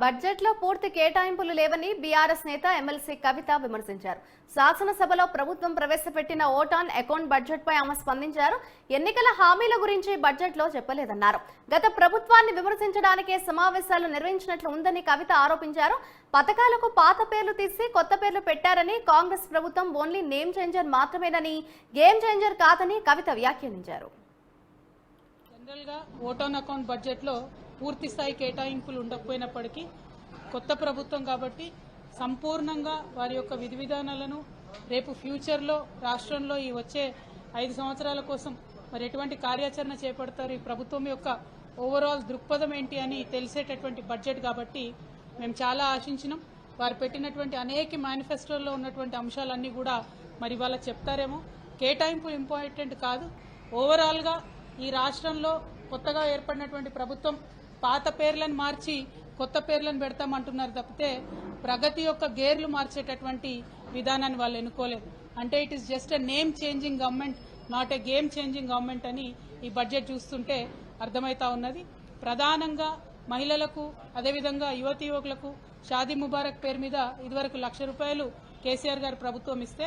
బడ్జెట్లో పూర్తి కేటాయింపులు లేవని బీఆర్ఎస్ నేత ఎమ్మెల్సీ కవిత విమర్శించారు. శాసనసభలో ప్రభుత్వం ప్రవేశపెట్టిన ఓటాన్ అకౌంట్ బడ్జెట్పై ఆమె స్పందించారు. ఎన్నికల హామీల గురించి బడ్జెట్లో చెప్పలేదన్నారు. గత ప్రభుత్వాన్ని విమర్శించడానికే సమావేశాలు నిర్వహించినట్లు ఉందని కవిత ఆరోపించారు. పథకాలకు పాత పేర్లు తీసి కొత్త పేర్లు పెట్టారని కాంగ్రెస్ ప్రభుత్వం ఓన్లీ నేమ్ చేంజర్ మాత్రమేనని గేమ్ చేంజర్ కాదని కవిత వ్యాఖ్యానించారు. జనరల్గా ఓటాన్ అకౌంట్ బడ్జెట్లో పూర్తి స్థాయి కేటాయింపులు ఉండకపోయినప్పటికీ కొత్త ప్రభుత్వం కాబట్టి సంపూర్ణంగా వారి యొక్క విధి విధానాలను రేపు ఫ్యూచర్లో రాష్ట్రంలో ఈ వచ్చే ఐదు సంవత్సరాల కోసం మరి ఎటువంటి కార్యాచరణ చేపడతారు? ఈ ప్రభుత్వం యొక్క ఓవరాల్ దృక్పథం ఏంటి అని తెలిసేటటువంటి బడ్జెట్ కాబట్టి మేము చాలా ఆశించినాం. వారు పెట్టినటువంటి అనేక మేనిఫెస్టోల్లో ఉన్నటువంటి అంశాలన్నీ కూడా మరి వాళ్ళ చెప్తారేమో. కేటాయింపు ఇంపార్టెంట్ కాదు. ఓవరాల్గా ఈ రాష్ట్రంలో కొత్తగా ఏర్పడినటువంటి ప్రభుత్వం పాత పేర్లను మార్చి కొత్త పేర్లను పెడతామంటున్నారు తప్పితే ప్రగతి యొక్క గేర్లు మార్చేటటువంటి విధానాన్ని వాళ్ళు ఎన్నుకోలేదు. అంటే it is just a name changing government not a game changing government అని ఈ బడ్జెట్ చూస్తుంటే అర్థమవుతా ఉన్నది. ప్రధానంగా మహిళలకు అదేవిధంగా యువతి యువకులకు షాదీ ముబారక్ పేరు మీద ఇదివరకు లక్ష రూపాయలు కేసీఆర్ గారు ప్రభుత్వం ఇస్తే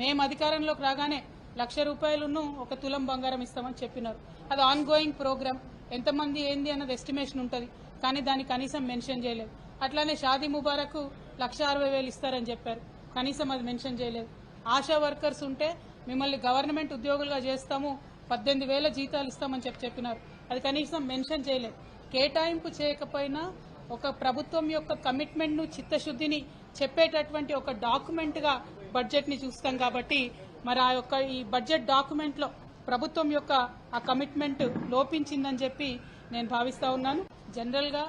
మేము అధికారంలోకి రాగానే లక్ష రూపాయలను ఒక తులం బంగారం ఇస్తామని చెప్పినారు. అది ఆన్ గోయింగ్ ప్రోగ్రామ్ ఎంతమంది ఏంది అన్నది ఎస్టిమేషన్ ఉంటుంది. కానీ దాన్ని కనీసం మెన్షన్ చేయలేదు. అట్లానే షాదీ ముబారక్ లక్ష అరవై వేలు ఇస్తారని చెప్పారు. కనీసం అది మెన్షన్ చేయలేదు. ఆశా వర్కర్స్ ఉంటే మిమ్మల్ని గవర్నమెంట్ ఉద్యోగులుగా చేస్తాము. పద్దెనిమిది వేల జీతాలు ఇస్తామని చెప్పి చెప్పినారు. అది కనీసం మెన్షన్ చేయలేదు. కేటాయింపు చేయకపోయినా ఒక ప్రభుత్వం యొక్క కమిట్మెంట్ను చిత్తశుద్ధిని చెప్పేటటువంటి ఒక డాక్యుమెంట్గా బడ్జెట్ని చూస్తాం కాబట్టి మరి ఆ యొక్క ఈ బడ్జెట్ డాక్యుమెంట్లో ప్రభుత్వం యొక్క ఆ కమిట్మెంట్ లోపించిందని చెప్పి నేను భావిస్తా ఉన్నాను. జనరల్గా